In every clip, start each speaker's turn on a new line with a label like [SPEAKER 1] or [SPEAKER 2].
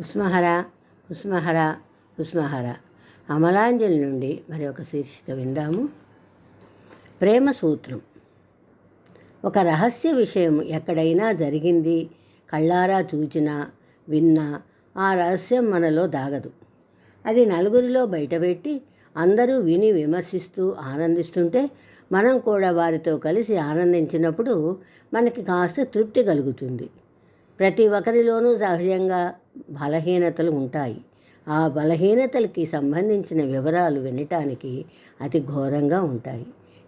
[SPEAKER 1] కుస్మహర కుస్మహర కుస్మహర అమలాంజలి నుండి మరి ఒక శీర్షిక విందాము. ప్రేమ సూత్రం. ఒక రహస్య విషయం ఎక్కడైనా జరిగింది కళ్ళారా చూచినా విన్నా ఆ రహస్యం మనలో దాగదు. అది నలుగురిలో బయటపెట్టి అందరూ విని విమర్శిస్తూ ఆనందిస్తుంటే మనం కూడా వారితో కలిసి ఆనందించినప్పుడు మనకి కాస్త తృప్తి కలుగుతుంది. ప్రతి ఒక్కరిలోనూ సహజంగా బలహీనతలు ఉంటాయి. ఆ బలహీనతలకి సంబంధించిన వివరాలు వినటానికి అతి ఘోరంగా ఉంటాయి.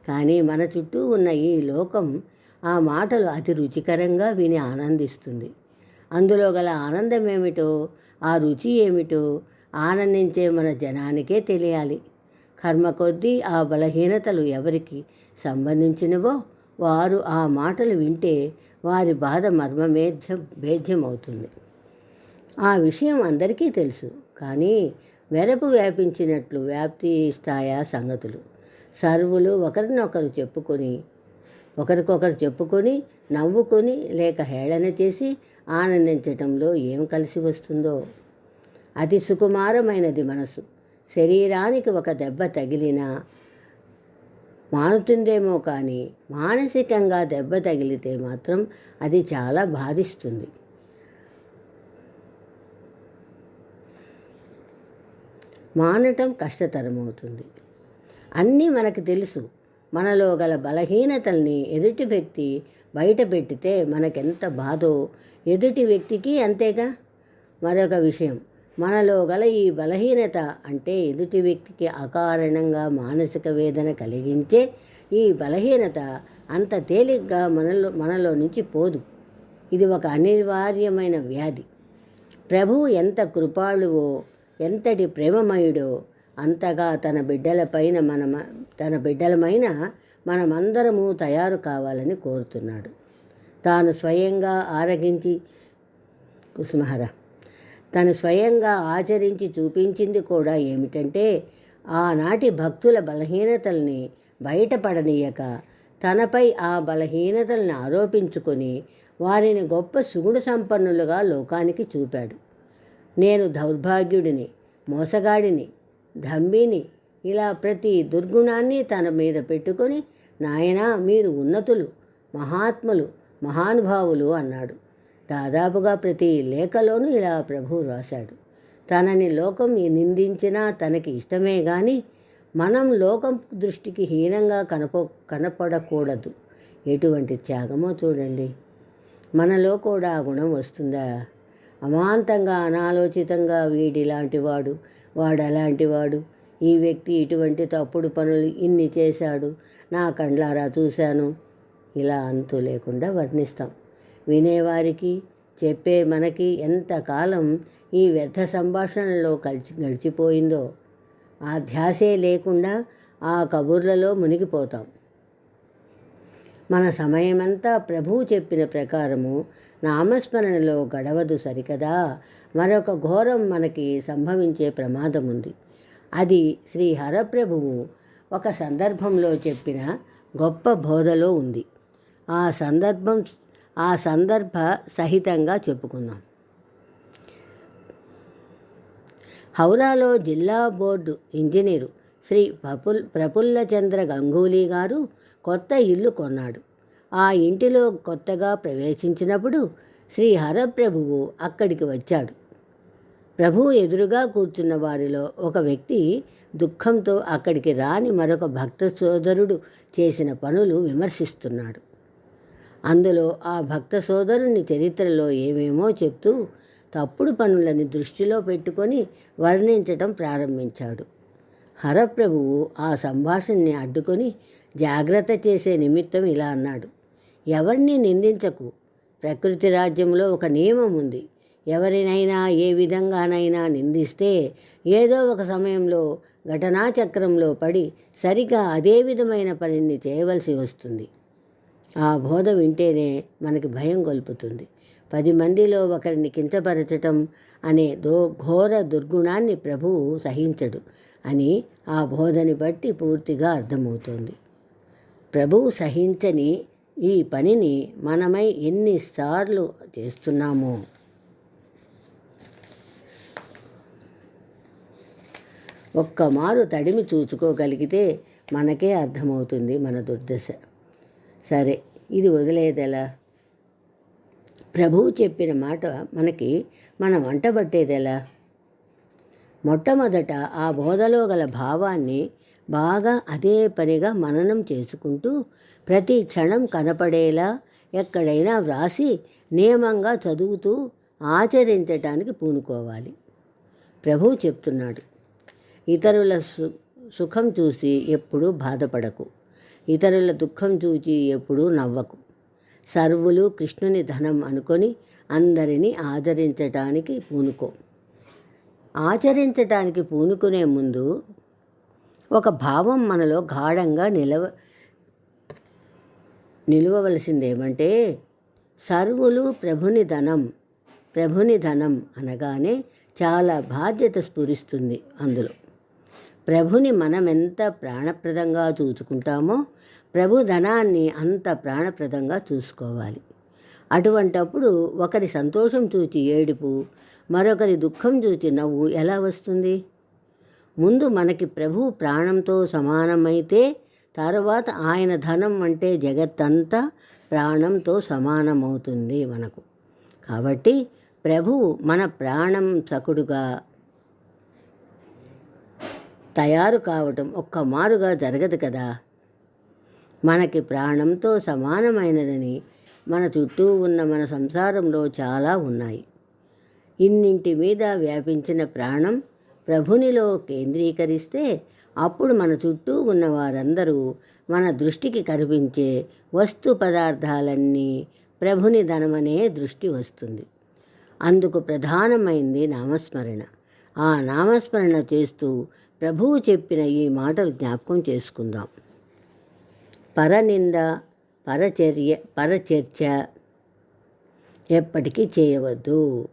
[SPEAKER 1] కానీ మన చుట్టూ ఉన్న ఈ లోకం ఆ మాటలు అతి రుచికరంగా విని ఆనందిస్తుంది. అందులో గల ఆనందం ఏమిటో ఆ రుచి ఏమిటో ఆనందించే మన జనానికే తెలియాలి. కర్మ కొద్దీ ఆ బలహీనతలు ఎవరికి సంబంధించినవో వారు ఆ మాటలు వింటే వారి బాధ మర్మమేధ్యం భేద్యమవుతుంది. ఆ విషయం అందరికీ తెలుసు. కానీ వెరపు వ్యాపించినట్లు వ్యాప్తి స్థాయా సంగతులు? సర్వులు ఒకరినొకరు చెప్పుకొని ఒకరికొకరు చెప్పుకొని నవ్వుకొని లేక హేళన చేసి ఆనందించటంలో ఏం కలిసి వస్తుందో? అతి సుకుమారమైనది మనసు. శరీరానికి ఒక దెబ్బ తగిలినా మానుతుందేమో కానీ మానసికంగా దెబ్బ తగిలితే మాత్రం అది చాలా బాధిస్తుంది. మానటం కష్టతరమవుతుంది. అన్నీ మనకు తెలుసు. మనలో గల బలహీనతల్ని ఎదుటి వ్యక్తి బయట పెట్టితే మనకెంత బాధో ఎదుటి వ్యక్తికి అంతేగా? మరొక విషయం మనలో గల ఈ బలహీనత అంటే ఎదుటి వ్యక్తికి అకారణంగా మానసిక వేదన కలిగించే ఈ బలహీనత అంత తేలిగ్గా మనలో మనలో నుంచి పోదు. ఇది ఒక అనివార్యమైన వ్యాధి. ప్రభువు ఎంత కృపాళువో ఎంతటి ప్రేమమయుడో అంతగా తన బిడ్డలపైన మన తన బిడ్డలమైన మనమందరము తయారు కావాలని కోరుతున్నాడు. తాను స్వయంగా ఆరగించి కుసుమహర తను స్వయంగా ఆచరించి చూపించింది కూడా ఏమిటంటే ఆనాటి భక్తుల బలహీనతల్ని బయటపడనీయక తనపై ఆ బలహీనతల్ని ఆరోపించుకొని వారిని గొప్ప సుగుణ సంపన్నులుగా లోకానికి చూపాడు. నేను దౌర్భాగ్యుడిని మోసగాడిని ధంబిని ఇలా ప్రతి దుర్గుణాన్ని తన మీద పెట్టుకొని నాయనా మీరు ఉన్నతులు మహాత్ములు మహానుభావులు అన్నాడు. దాదాపుగా ప్రతి లేఖలోనూ ఇలా ప్రభు రాశాడు. తనని లోకం నిందించినా తనకి ఇష్టమే కానీ మనం లోకం దృష్టికి హీనంగా కనప కనపడకూడదు. ఎటువంటి త్యాగమో చూడండి. మనలో కూడా ఆ గుణం వస్తుందా? అమాంతంగా అనాలోచితంగా వీడిలాంటి వాడు వాడు అలాంటి వాడు ఈ వ్యక్తి ఇటువంటి తప్పుడు పనులు ఇన్ని చేశాడు. నా కండ్లారా చూశాను. ఇలా అంతు లేకుండా వర్ణిస్తాం. వినేవారికి చెప్పే మనకి ఎంతకాలం ఈ వ్యర్థ సంభాషణలో కలిసి గడిచిపోయిందో. ఆ ధ్యాసే లేకుండా ఆ కబుర్లలో మునిగిపోతాం. మన సమయమంతా ప్రభువు చెప్పిన ప్రకారము నామస్మరణలో గడవదు సరికదా. మరొక ఘోరం మనకి సంభవించే ప్రమాదం ఉంది అది శ్రీ హరప్రభువు ఒక సందర్భంలో చెప్పిన గొప్ప బోధలో ఉంది. ఆ సందర్భం ఆ సందర్భ సహితంగా చెప్పుకుందాం. హౌరాలో జిల్లా బోర్డు ఇంజనీరు శ్రీ ప్రఫుల్ ప్రఫుల్లచంద్ర గంగూలీ గారు కొత్త ఇల్లు కొన్నాడు. ఆ ఇంటిలో కొత్తగా ప్రవేశించినప్పుడు శ్రీ హరప్రభువు అక్కడికి వచ్చాడు. ప్రభువు ఎదురుగా కూర్చున్న వారిలో ఒక వ్యక్తి దుఃఖంతో అక్కడికి రాని మరొక భక్త సోదరుడు చేసిన పనులు విమర్శిస్తున్నాడు. అందులో ఆ భక్త సోదరుని చరిత్రలో ఏమేమో చెప్తూ తప్పుడు పనులని దృష్టిలో పెట్టుకొని వర్ణించటం ప్రారంభించాడు. హరప్రభువు ఆ సంభాషణని అడ్డుకొని జాగ్రత్త చేసే నిమిత్తం ఇలా అన్నాడు. ఎవరిని నిందించకు. ప్రకృతి రాజ్యంలో ఒక నియమం ఉంది. ఎవరినైనా ఏ విధంగానైనా నిందిస్తే ఏదో ఒక సమయంలో ఘటనా చక్రంలో పడి సరిగా అదే విధమైన పనిని చేయవలసి వస్తుంది. ఆ బోధ వింటేనే మనకి భయం గొల్పుతుంది. పది మందిలో ఒకరిని కించపరచటం అనే దో ఘోర దుర్గుణాన్ని ప్రభువు సహించడు అని ఆ బోధని బట్టి పూర్తిగా అర్థమవుతోంది. ప్రభువు సహించని ఈ పనిని మనమై ఎన్నిసార్లు చేస్తున్నాము? ఒక్కమారు తడిమి చూచుకోగలిగితే మనకే అర్థమవుతుంది మన దుర్దశ. సరే ఇది వదిలేదెలా? ప్రభువు చెప్పిన మాట మనకి మనం వంటబట్టేదెలా మొట్టమొదట ఆ బోధలో గల భావాన్ని బాగా అదే పనిగా మననం చేసుకుంటూ ప్రతి క్షణం కనపడేలా ఎక్కడైనా వ్రాసి నియమంగా చదువుతూ ఆచరించటానికి పూనుకోవాలి. ప్రభువు చెప్తున్నాడు ఇతరుల సు సుఖం చూసి ఎప్పుడూ బాధపడకు. ఇతరుల దుఃఖం చూచి ఎప్పుడూ నవ్వకు. సర్వులు కృష్ణుని ధనం అనుకొని అందరినీ ఆదరించటానికి పూనుకో. ఆచరించటానికి పూనుకునే ముందు ఒక భావం మనలో గాఢంగా నిలవ నిలువవలసిందేమంటే సర్వులు ప్రభుని ధనం ప్రభుని ధనం అనగానే చాలా బాధ్యత స్ఫురిస్తుంది అందులో. ప్రభుని మనం ఎంత ప్రాణప్రదంగా చూసుకుంటామో ప్రభు ధనాన్ని అంత ప్రాణప్రదంగా చూసుకోవాలి. అటువంటప్పుడు ఒకరి సంతోషం చూచి ఏడుపు మరొకరి దుఃఖం చూచి నవ్వు ఎలా వస్తుంది? ముందు మనకి ప్రభు ప్రాణంతో సమానమైతే తర్వాత ఆయన ధనం అంటే జగత్తంతా ప్రాణంతో సమానమవుతుంది మనకు. కాబట్టి ప్రభువు మన ప్రాణం సకుడుగా తయారు కావటం ఒక్క మారుగా జరగదు కదా. మనకి ప్రాణంతో సమానమైనదని మన చుట్టూ ఉన్న మన సంసారంలో చాలా ఉన్నాయి. ఇన్నింటి మీద వ్యాపించిన ప్రాణం ప్రభునిలో కేంద్రీకరిస్తే అప్పుడు మన చుట్టూ ఉన్న వారందరూ మన దృష్టికి కనిపించే వస్తు పదార్థాలన్నీ ప్రభుని ధనమనే దృష్టి వస్తుంది. అందుకు ప్రధానమైంది నామస్మరణ. ఆ నామస్మరణ చేస్తూ ప్రభువు చెప్పిన ఈ మాటలు జ్ఞాపకం చేసుకుందాం. పరనింద పరచర్య పరచర్చ ఎప్పటికీ చేయవద్దు.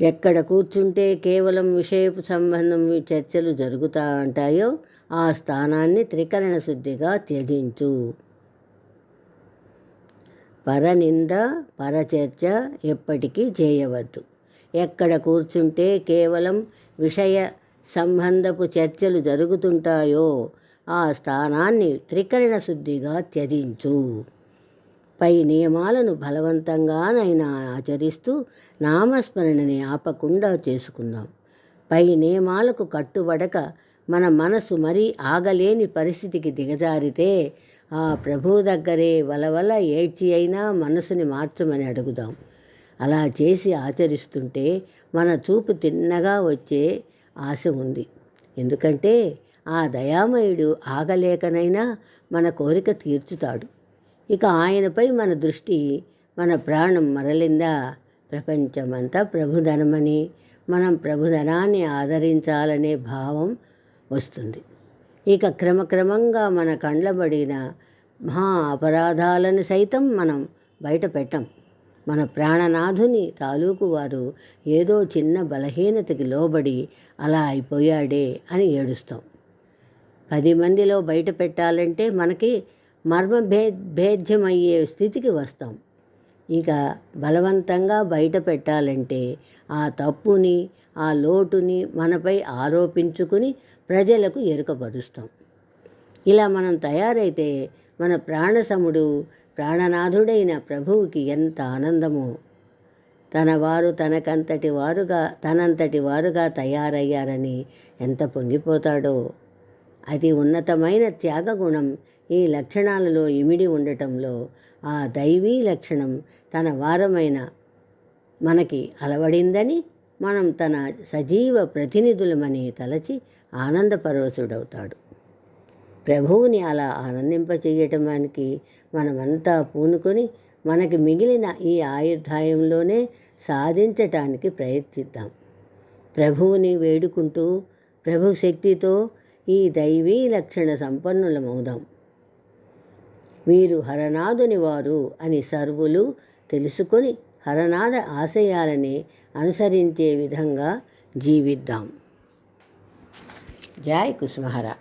[SPEAKER 1] ఎక్కడ కూర్చుంటే కేవలం విషయపు సంబంధం చర్చలు జరుగుతూ ఉంటాయో ఆ స్థానాన్ని త్రికరణ శుద్ధిగా త్యజించు. పరనింద పరచర్చ ఎప్పటికీ చేయవద్దు. ఎక్కడ కూర్చుంటే కేవలం విషయ సంబంధపు చర్చలు జరుగుతుంటాయో ఆ స్థానాన్ని త్రికరణ శుద్ధిగా త్యజించు. పై నియమాలను బలవంతంగానైనా ఆచరిస్తూ నామస్మరణని ఆపకుండా చేసుకుందాం. పై నియమాలకు కట్టుబడక మన మనసు మరీ ఆగలేని పరిస్థితికి దిగజారితే ఆ ప్రభు దగ్గరే వలవల ఏడ్చి అయినా మనసుని మార్చమని అడుగుదాం. అలా చేసి ఆచరిస్తుంటే మన చూపు తిన్నగా వచ్చే ఆశ ఉంది. ఎందుకంటే ఆ దయామయుడు ఆగలేకనైనా మన కోరిక తీర్చుతాడు. ఇక ఆయనపై మన దృష్టి మన ప్రాణం మరలిందా? ప్రపంచమంతా ప్రభుధనమని మనం ప్రభుధనాన్ని ఆదరించాలనే భావం వస్తుంది. ఇక క్రమక్రమంగా మన కండ్లబడిన మహా అపరాధాలను సైతం మనం బయట పెట్టం. మన ప్రాణనాథుని తాలూకు వారు ఏదో చిన్న బలహీనతకి లోబడి అలా అయిపోయాడే అని ఏడుస్తాం. పది మందిలో బయట పెట్టాలంటే మనకి మర్మ భే భేద్యమయ్యే స్థితికి వస్తాం. ఇక బలవంతంగా బయట పెట్టాలంటే ఆ తప్పుని ఆ లోటుని మనపై ఆరోపించుకుని ప్రజలకు ఎరుకపరుస్తాం. ఇలా మనం తయారైతే మన ప్రాణసముడు ప్రాణనాథుడైన ప్రభువుకి ఎంత ఆనందమో. తన వారు తనకంతటి వారుగా తనంతటి వారుగా తయారయ్యారని ఎంత పొంగిపోతాడో. అది ఉన్నతమైన త్యాగగుణం ఈ లక్షణాలలో ఇమిడి ఉండటంలో ఆ దైవీ లక్షణం తన వారమైన మనకి అలవడిందని మనం తన సజీవ ప్రతినిధులమని తలచి ఆనందపరవశుడవుతాడు ప్రభువుని అలా ఆనందింపచేయటానికి మనమంతా పూనుకొని మనకి మిగిలిన ఈ ఆయుర్దాయంలోనే సాధించటానికి ప్రయత్నిద్దాం. ప్రభువుని వేడుకుంటూ ప్రభు శక్తితో ఈ దైవీ లక్షణ సంపన్నులమవుదాం. వీరు హరనాథుని వారు అని సర్వులు తెలుసుకొని హరనాథ ఆశయాలని అనుసరించే విధంగా జీవిద్దాం. జాయ్ కుసుమహర